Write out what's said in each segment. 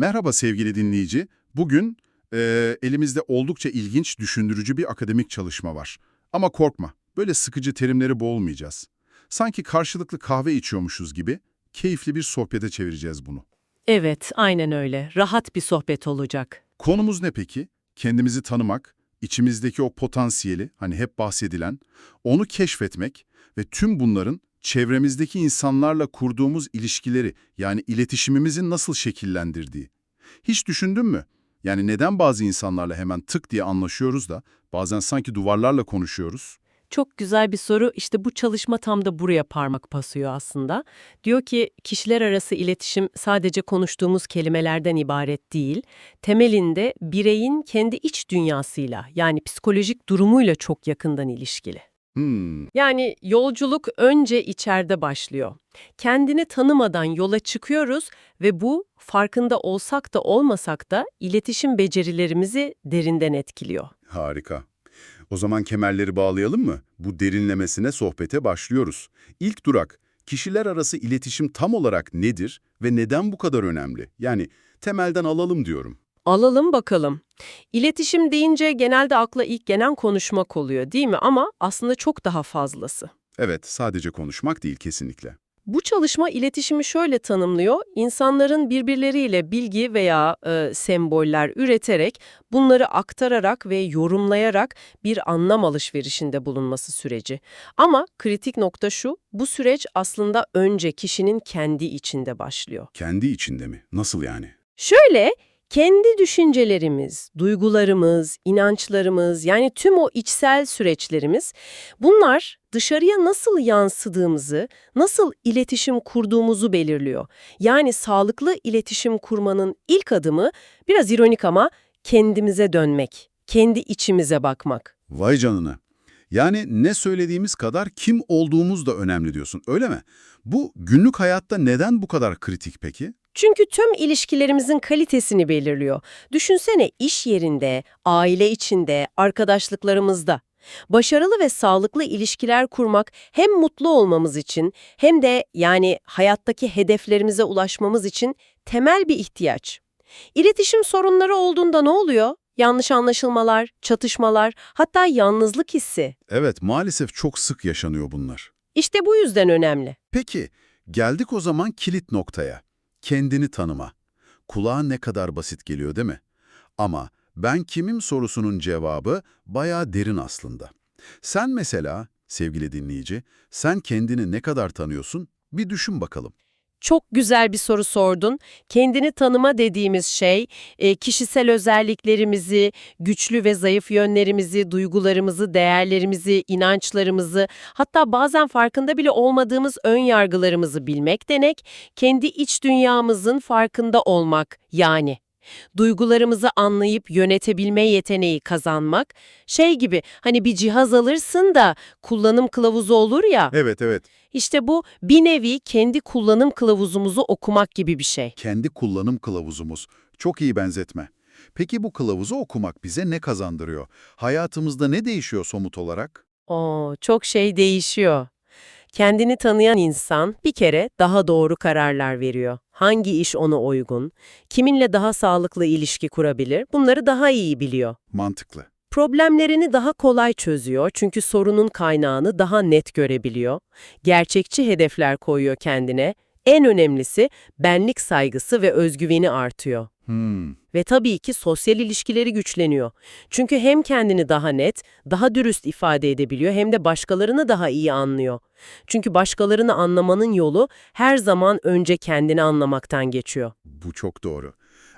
Merhaba sevgili dinleyici. Bugün eee, elimizde oldukça ilginç, düşündürücü bir akademik çalışma var. Ama korkma, böyle sıkıcı terimleri boğulmayacağız. Sanki karşılıklı kahve içiyormuşuz gibi keyifli bir sohbete çevireceğiz bunu. Evet, aynen öyle. Rahat bir sohbet olacak. Konumuz ne peki? Kendimizi tanımak, içimizdeki o potansiyeli, hani hep bahsedilen, onu keşfetmek ve tüm bunların çevremizdeki insanlarla kurduğumuz ilişkileri, yani iletişimimizin nasıl şekillendirdiği. Hiç düşündün mü? Yani neden bazı insanlarla hemen tık diye anlaşıyoruz da bazen sanki duvarlarla konuşuyoruz? Çok güzel bir soru. İşte bu çalışma tam da buraya parmak basıyor aslında. Diyor ki kişiler arası iletişim sadece konuştuğumuz kelimelerden ibaret değil. Temelinde bireyin kendi iç dünyasıyla yani psikolojik durumuyla çok yakından ilişkili. Hmm, Yani yolculuk önce içeride başlıyor. Kendini tanımadan yola çıkıyoruz ve bu farkında olsak da olmasak da iletişim becerilerimizi derinden etkiliyor. harika. O zaman kemerleri bağlayalım mı? Bu derinlemesine sohbete başlıyoruz. İlk durak, kişiler arası iletişim tam olarak nedir ve neden bu kadar önemli? Yani temelden alalım diyorum. Alalım bakalım. İletişim deyince genelde akla ilk gelen konuşmak oluyor değil mi? Ama aslında çok daha fazlası. Evet, sadece konuşmak değil kesinlikle. Bu çalışma iletişimi şöyle tanımlıyor. İnsanların birbirleriyle bilgi veya e, semboller üreterek, bunları aktararak ve yorumlayarak bir anlam alışverişinde bulunması süreci. Ama kritik nokta şu, bu süreç aslında önce kişinin kendi içinde başlıyor. Kendi içinde mi? Nasıl yani? Şöyle, kendi düşüncelerimiz, duygularımız, inançlarımız yani tüm o içsel süreçlerimiz bunlar dışarıya nasıl yansıdığımızı, nasıl iletişim kurduğumuzu belirliyor. Yani sağlıklı iletişim kurmanın ilk adımı biraz ironik ama kendimize dönmek, kendi içimize bakmak. Vay canına. Yani ne söylediğimiz kadar kim olduğumuz da önemli diyorsun, öyle mi? Bu günlük hayatta neden bu kadar kritik peki? Çünkü tüm ilişkilerimizin kalitesini belirliyor. Düşünsene iş yerinde, aile içinde, arkadaşlıklarımızda. Başarılı ve sağlıklı ilişkiler kurmak hem mutlu olmamız için hem de yani hayattaki hedeflerimize ulaşmamız için temel bir ihtiyaç. İletişim sorunları olduğunda ne oluyor? Yanlış anlaşılmalar, çatışmalar, hatta yalnızlık hissi. Evet, maalesef çok sık yaşanıyor bunlar. İşte bu yüzden önemli. Peki, geldik o zaman kilit noktaya. Kendini tanıma. Kulağa ne kadar basit geliyor değil mi? Ama ben kimim sorusunun cevabı bayağı derin aslında. Sen mesela, sevgili dinleyici, sen kendini ne kadar tanıyorsun? Bir düşün bakalım. Çok güzel bir soru sordun. Kendini tanıma dediğimiz şey, e, kişisel özelliklerimizi, güçlü ve zayıf yönlerimizi, duygularımızı, değerlerimizi, inançlarımızı, hatta bazen farkında bile olmadığımız ön yargılarımızı bilmek demek, kendi iç dünyamızın farkında olmak yani. Duygularımızı anlayıp yönetebilme yeteneği kazanmak, şey gibi hani bir cihaz alırsın da kullanım kılavuzu olur ya, Evet, evet. işte bu bir nevi kendi kullanım kılavuzumuzu okumak gibi bir şey. Kendi kullanım kılavuzumuz. Çok iyi benzetme. Peki bu kılavuzu okumak bize ne kazandırıyor? Hayatımızda ne değişiyor somut olarak? Oo, çok şey değişiyor. Kendini tanıyan insan bir kere daha doğru kararlar veriyor. Hangi iş ona uygun, kiminle daha sağlıklı ilişki kurabilir bunları daha iyi biliyor. Mantıklı. Problemlerini daha kolay çözüyor çünkü sorunun kaynağını daha net görebiliyor. Gerçekçi hedefler koyuyor kendine. En önemlisi benlik saygısı ve özgüveni artıyor. Hmm. Ve tabii ki sosyal ilişkileri güçleniyor. Çünkü hem kendini daha net, daha dürüst ifade edebiliyor hem de başkalarını daha iyi anlıyor. Çünkü başkalarını anlamanın yolu her zaman önce kendini anlamaktan geçiyor. Bu çok doğru.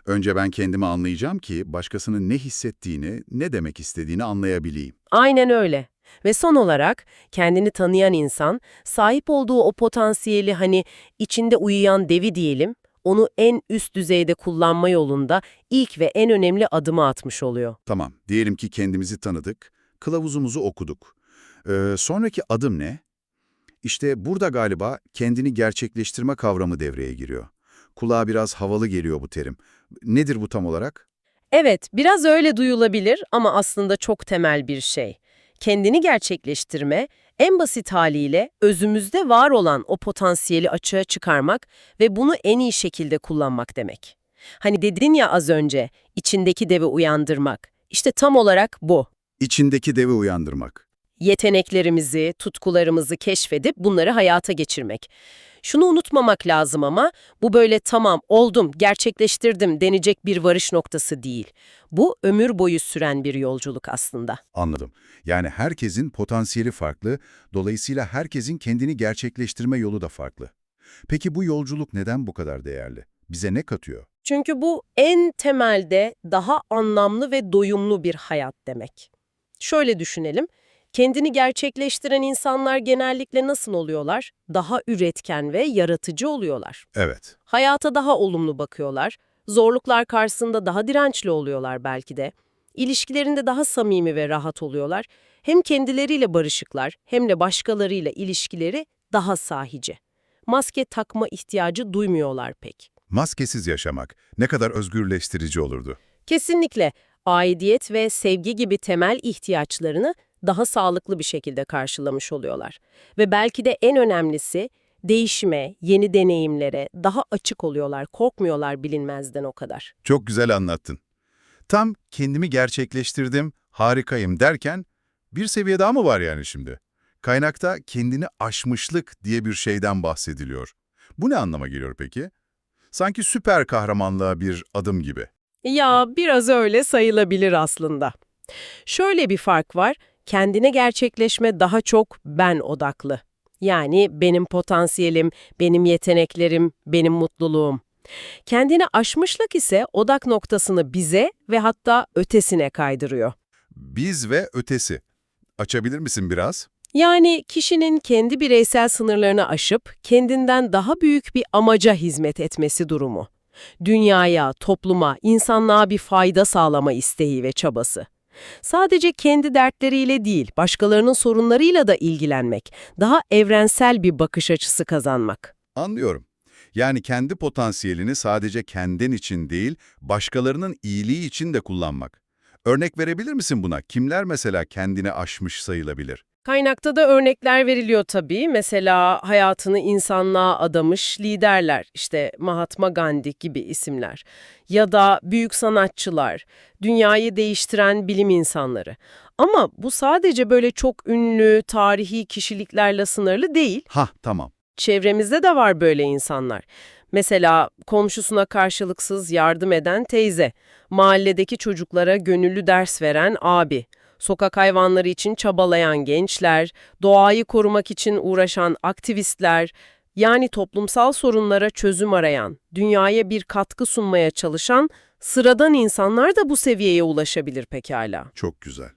Önce ben kendimi anlayacağım ki başkasının ne hissettiğini, ne demek istediğini anlayabileyim. Aynen öyle. Ve son olarak kendini tanıyan insan sahip olduğu o potansiyeli hani içinde uyuyan devi diyelim, onu en üst düzeyde kullanma yolunda ilk ve en önemli adımı atmış oluyor. Tamam, diyelim ki kendimizi tanıdık, kılavuzumuzu okuduk. Ee, sonraki adım ne? İşte burada galiba kendini gerçekleştirme kavramı devreye giriyor. Kulağa biraz havalı geliyor bu terim. Nedir bu tam olarak? Evet, biraz öyle duyulabilir ama aslında çok temel bir şey. Kendini gerçekleştirme, en basit haliyle özümüzde var olan o potansiyeli açığa çıkarmak ve bunu en iyi şekilde kullanmak demek. Hani dedin ya az önce, içindeki devi uyandırmak. İşte tam olarak bu. İçindeki devi uyandırmak. Yeteneklerimizi, tutkularımızı keşfedip bunları hayata geçirmek. Şunu unutmamak lazım ama bu böyle tamam oldum, gerçekleştirdim denecek bir varış noktası değil. Bu ömür boyu süren bir yolculuk aslında. Anladım. Yani herkesin potansiyeli farklı, dolayısıyla herkesin kendini gerçekleştirme yolu da farklı. Peki bu yolculuk neden bu kadar değerli? Bize ne katıyor? Çünkü bu en temelde daha anlamlı ve doyumlu bir hayat demek. Şöyle düşünelim. Kendini gerçekleştiren insanlar genellikle nasıl oluyorlar? Daha üretken ve yaratıcı oluyorlar. Evet. Hayata daha olumlu bakıyorlar. Zorluklar karşısında daha dirençli oluyorlar belki de. İlişkilerinde daha samimi ve rahat oluyorlar. Hem kendileriyle barışıklar hem de başkalarıyla ilişkileri daha sahici. Maske takma ihtiyacı duymuyorlar pek. Maskesiz yaşamak ne kadar özgürleştirici olurdu. Kesinlikle aidiyet ve sevgi gibi temel ihtiyaçlarını daha sağlıklı bir şekilde karşılamış oluyorlar. Ve belki de en önemlisi değişime, yeni deneyimlere daha açık oluyorlar, korkmuyorlar bilinmezden o kadar. Çok güzel anlattın. Tam kendimi gerçekleştirdim, harikayım derken bir seviye daha mı var yani şimdi? Kaynakta kendini aşmışlık diye bir şeyden bahsediliyor. Bu ne anlama geliyor peki? Sanki süper kahramanlığa bir adım gibi. Ya biraz öyle sayılabilir aslında. Şöyle bir fark var, kendine gerçekleşme daha çok ben odaklı. Yani benim potansiyelim, benim yeteneklerim, benim mutluluğum. Kendini aşmışlık ise odak noktasını bize ve hatta ötesine kaydırıyor. Biz ve ötesi. Açabilir misin biraz? Yani kişinin kendi bireysel sınırlarını aşıp kendinden daha büyük bir amaca hizmet etmesi durumu. Dünyaya, topluma, insanlığa bir fayda sağlama isteği ve çabası. Sadece kendi dertleriyle değil, başkalarının sorunlarıyla da ilgilenmek, daha evrensel bir bakış açısı kazanmak. Anlıyorum. Yani kendi potansiyelini sadece kendin için değil, başkalarının iyiliği için de kullanmak. Örnek verebilir misin buna? Kimler mesela kendini aşmış sayılabilir? Kaynakta da örnekler veriliyor tabii. Mesela hayatını insanlığa adamış liderler, işte Mahatma Gandhi gibi isimler. Ya da büyük sanatçılar, dünyayı değiştiren bilim insanları. Ama bu sadece böyle çok ünlü, tarihi kişiliklerle sınırlı değil. Hah, tamam. Çevremizde de var böyle insanlar. Mesela komşusuna karşılıksız yardım eden teyze, mahalledeki çocuklara gönüllü ders veren abi, sokak hayvanları için çabalayan gençler, doğayı korumak için uğraşan aktivistler, yani toplumsal sorunlara çözüm arayan, dünyaya bir katkı sunmaya çalışan sıradan insanlar da bu seviyeye ulaşabilir pekala. Çok güzel.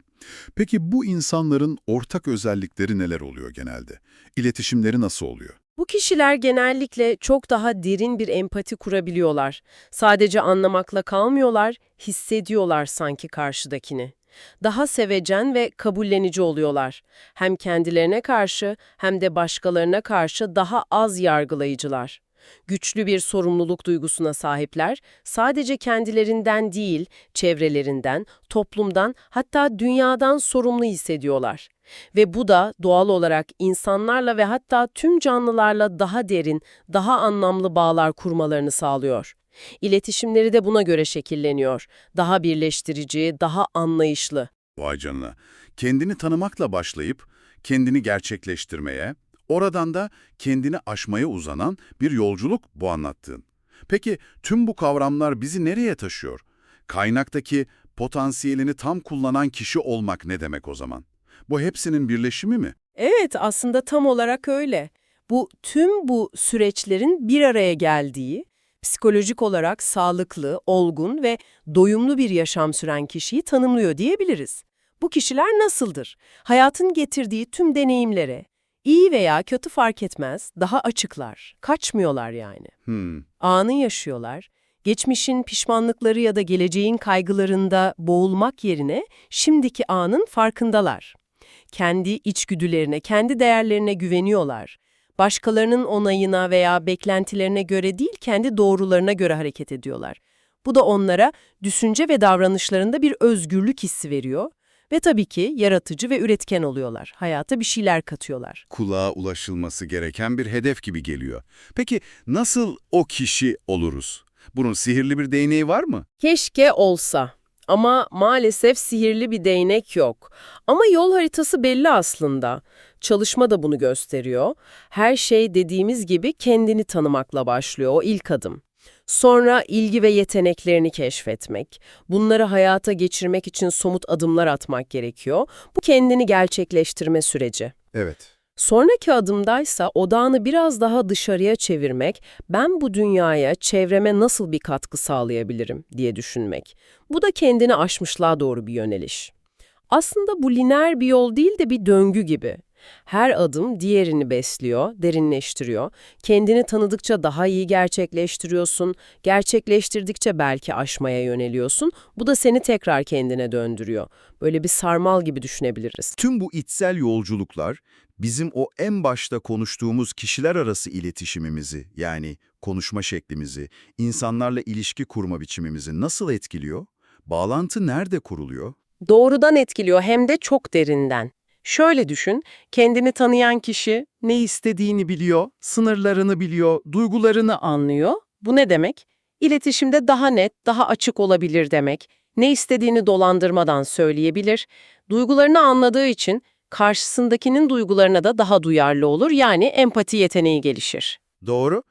Peki bu insanların ortak özellikleri neler oluyor genelde? İletişimleri nasıl oluyor? Bu kişiler genellikle çok daha derin bir empati kurabiliyorlar. Sadece anlamakla kalmıyorlar, hissediyorlar sanki karşıdakini. Daha sevecen ve kabullenici oluyorlar. Hem kendilerine karşı hem de başkalarına karşı daha az yargılayıcılar. Güçlü bir sorumluluk duygusuna sahipler, sadece kendilerinden değil, çevrelerinden, toplumdan hatta dünyadan sorumlu hissediyorlar. Ve bu da doğal olarak insanlarla ve hatta tüm canlılarla daha derin, daha anlamlı bağlar kurmalarını sağlıyor. İletişimleri de buna göre şekilleniyor. Daha birleştirici, daha anlayışlı. Vay canına. Kendini tanımakla başlayıp kendini gerçekleştirmeye, oradan da kendini aşmaya uzanan bir yolculuk bu anlattığın. Peki tüm bu kavramlar bizi nereye taşıyor? Kaynaktaki potansiyelini tam kullanan kişi olmak ne demek o zaman? Bu hepsinin birleşimi mi? Evet, aslında tam olarak öyle. Bu tüm bu süreçlerin bir araya geldiği, psikolojik olarak sağlıklı, olgun ve doyumlu bir yaşam süren kişiyi tanımlıyor diyebiliriz. Bu kişiler nasıldır? Hayatın getirdiği tüm deneyimlere, iyi veya kötü fark etmez, daha açıklar, kaçmıyorlar yani. Hmm, Anı yaşıyorlar, geçmişin pişmanlıkları ya da geleceğin kaygılarında boğulmak yerine şimdiki anın farkındalar. Kendi içgüdülerine, kendi değerlerine güveniyorlar. Başkalarının onayına veya beklentilerine göre değil, kendi doğrularına göre hareket ediyorlar. Bu da onlara düşünce ve davranışlarında bir özgürlük hissi veriyor ve tabii ki yaratıcı ve üretken oluyorlar. Hayata bir şeyler katıyorlar. kulağa ulaşılması gereken bir hedef gibi geliyor. Peki nasıl o kişi oluruz? Bunun sihirli bir değneği var mı? Keşke olsa. Ama maalesef sihirli bir değnek yok. Ama yol haritası belli aslında. Çalışma da bunu gösteriyor. Her şey dediğimiz gibi kendini tanımakla başlıyor o ilk adım. Sonra ilgi ve yeteneklerini keşfetmek. Bunları hayata geçirmek için somut adımlar atmak gerekiyor. Bu kendini gerçekleştirme süreci. Evet. Sonraki adımdaysa odağını biraz daha dışarıya çevirmek, ben bu dünyaya, çevreme nasıl bir katkı sağlayabilirim diye düşünmek. Bu da kendini aşmışlığa doğru bir yöneliş. Aslında bu lineer bir yol değil de bir döngü gibi. Her adım diğerini besliyor, derinleştiriyor. Kendini tanıdıkça daha iyi gerçekleştiriyorsun. Gerçekleştirdikçe belki aşmaya yöneliyorsun. Bu da seni tekrar kendine döndürüyor. Böyle bir sarmal gibi düşünebiliriz. Tüm bu içsel yolculuklar bizim o en başta konuştuğumuz kişiler arası iletişimimizi yani konuşma şeklimizi, insanlarla ilişki kurma biçimimizi nasıl etkiliyor? Bağlantı nerede kuruluyor? Doğrudan etkiliyor hem de çok derinden. Şöyle düşün, kendini tanıyan kişi ne istediğini biliyor, sınırlarını biliyor, duygularını anlıyor. Bu ne demek? İletişimde daha net, daha açık olabilir demek. Ne istediğini dolandırmadan söyleyebilir. Duygularını anladığı için karşısındakinin duygularına da daha duyarlı olur yani empati yeteneği gelişir. Doğru.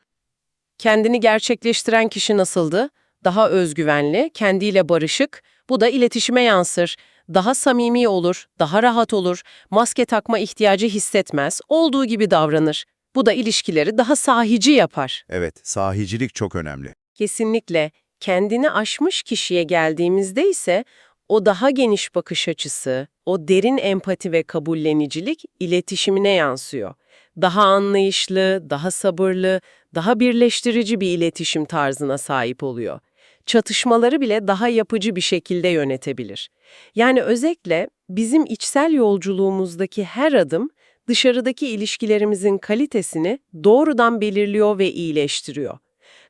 Kendini gerçekleştiren kişi nasıldı? Daha özgüvenli, kendiyle barışık. Bu da iletişime yansır. Daha samimi olur, daha rahat olur, maske takma ihtiyacı hissetmez, olduğu gibi davranır. Bu da ilişkileri daha sahici yapar. Evet, sahicilik çok önemli. Kesinlikle. Kendini aşmış kişiye geldiğimizde ise o daha geniş bakış açısı, o derin empati ve kabullenicilik iletişimine yansıyor. Daha anlayışlı, daha sabırlı, daha birleştirici bir iletişim tarzına sahip oluyor. Çatışmaları bile daha yapıcı bir şekilde yönetebilir. Yani özetle bizim içsel yolculuğumuzdaki her adım dışarıdaki ilişkilerimizin kalitesini doğrudan belirliyor ve iyileştiriyor.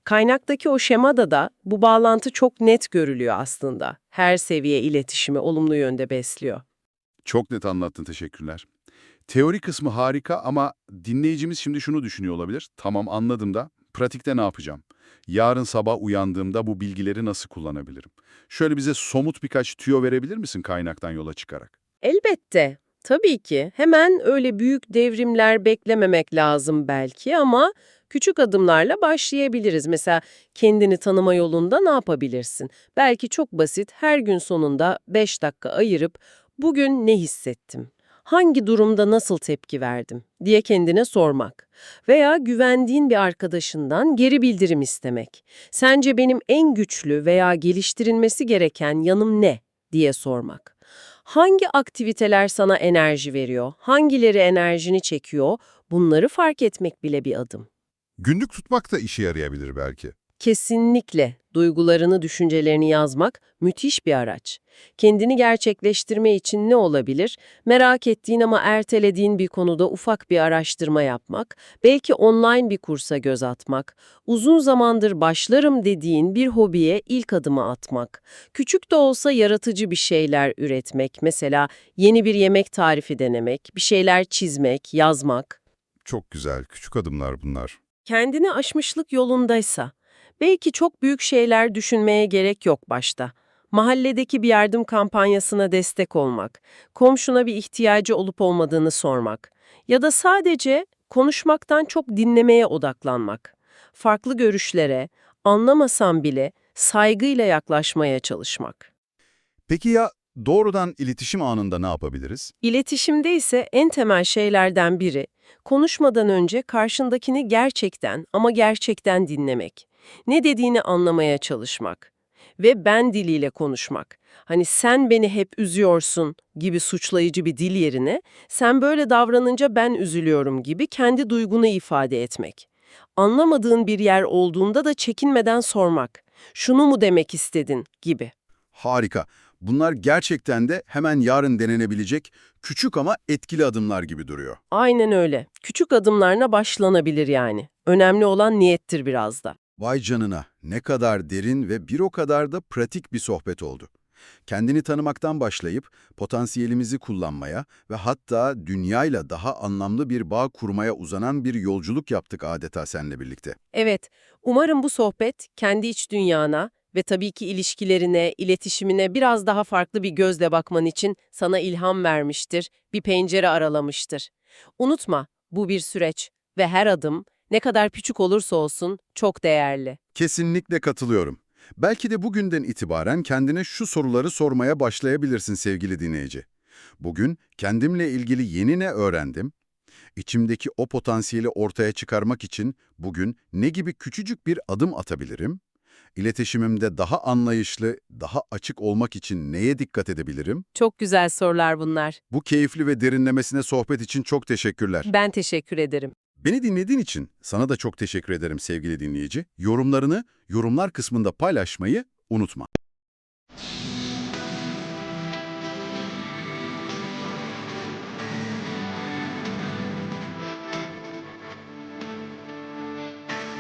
Kaynaktaki o şemada da bu bağlantı çok net görülüyor aslında. Her seviye iletişimi olumlu yönde besliyor. Çok net anlattın, teşekkürler. Teori kısmı harika ama dinleyicimiz şimdi şunu düşünüyor olabilir. Tamam anladım da pratikte ne yapacağım? Yarın sabah uyandığımda bu bilgileri nasıl kullanabilirim? Şöyle bize somut birkaç tüyo verebilir misin kaynaktan yola çıkarak? Elbette. Tabii ki. Hemen öyle büyük devrimler beklememek lazım belki ama küçük adımlarla başlayabiliriz. Mesela kendini tanıma yolunda ne yapabilirsin? Belki çok basit her gün sonunda 5 dakika ayırıp bugün ne hissettim? Hangi durumda nasıl tepki verdim diye kendine sormak. Veya güvendiğin bir arkadaşından geri bildirim istemek. Sence benim en güçlü veya geliştirilmesi gereken yanım ne diye sormak. Hangi aktiviteler sana enerji veriyor, hangileri enerjini çekiyor, bunları fark etmek bile bir adım. Günlük tutmak da işe yarayabilir belki. Kesinlikle duygularını, düşüncelerini yazmak müthiş bir araç. Kendini gerçekleştirme için ne olabilir? Merak ettiğin ama ertelediğin bir konuda ufak bir araştırma yapmak, belki online bir kursa göz atmak, uzun zamandır başlarım dediğin bir hobiye ilk adımı atmak, küçük de olsa yaratıcı bir şeyler üretmek, mesela yeni bir yemek tarifi denemek, bir şeyler çizmek, yazmak. Çok güzel, küçük adımlar bunlar. Kendini aşmışlık yolundaysa, belki çok büyük şeyler düşünmeye gerek yok başta. Mahalledeki bir yardım kampanyasına destek olmak, komşuna bir ihtiyacı olup olmadığını sormak ya da sadece konuşmaktan çok dinlemeye odaklanmak. Farklı görüşlere, anlamasam bile saygıyla yaklaşmaya çalışmak. Peki ya doğrudan iletişim anında ne yapabiliriz? İletişimde ise en temel şeylerden biri, konuşmadan önce karşındakini gerçekten ama gerçekten dinlemek. Ne dediğini anlamaya çalışmak ve ben diliyle konuşmak. Hani sen beni hep üzüyorsun gibi suçlayıcı bir dil yerine sen böyle davranınca ben üzülüyorum gibi kendi duygunu ifade etmek. Anlamadığın bir yer olduğunda da çekinmeden sormak. Şunu mu demek istedin gibi. Harika. Bunlar gerçekten de hemen yarın denenebilecek küçük ama etkili adımlar gibi duruyor. Aynen öyle. Küçük adımlarına başlanabilir yani. Önemli olan niyettir biraz da. Vay canına, ne kadar derin ve bir o kadar da pratik bir sohbet oldu. Kendini tanımaktan başlayıp potansiyelimizi kullanmaya ve hatta dünyayla daha anlamlı bir bağ kurmaya uzanan bir yolculuk yaptık adeta seninle birlikte. Evet, umarım bu sohbet kendi iç dünyana ve tabii ki ilişkilerine, iletişimine biraz daha farklı bir gözle bakman için sana ilham vermiştir, bir pencere aralamıştır. Unutma, bu bir süreç ve her adım ne kadar küçük olursa olsun çok değerli. Kesinlikle katılıyorum. Belki de bugünden itibaren kendine şu soruları sormaya başlayabilirsin sevgili dinleyici. Bugün kendimle ilgili yeni ne öğrendim? İçimdeki o potansiyeli ortaya çıkarmak için bugün ne gibi küçücük bir adım atabilirim? İletişimimde daha anlayışlı, daha açık olmak için neye dikkat edebilirim? Çok güzel sorular bunlar. Bu keyifli ve derinlemesine sohbet için çok teşekkürler. Ben teşekkür ederim. Beni dinlediğin için sana da çok teşekkür ederim sevgili dinleyici. Yorumlarını yorumlar kısmında paylaşmayı unutma.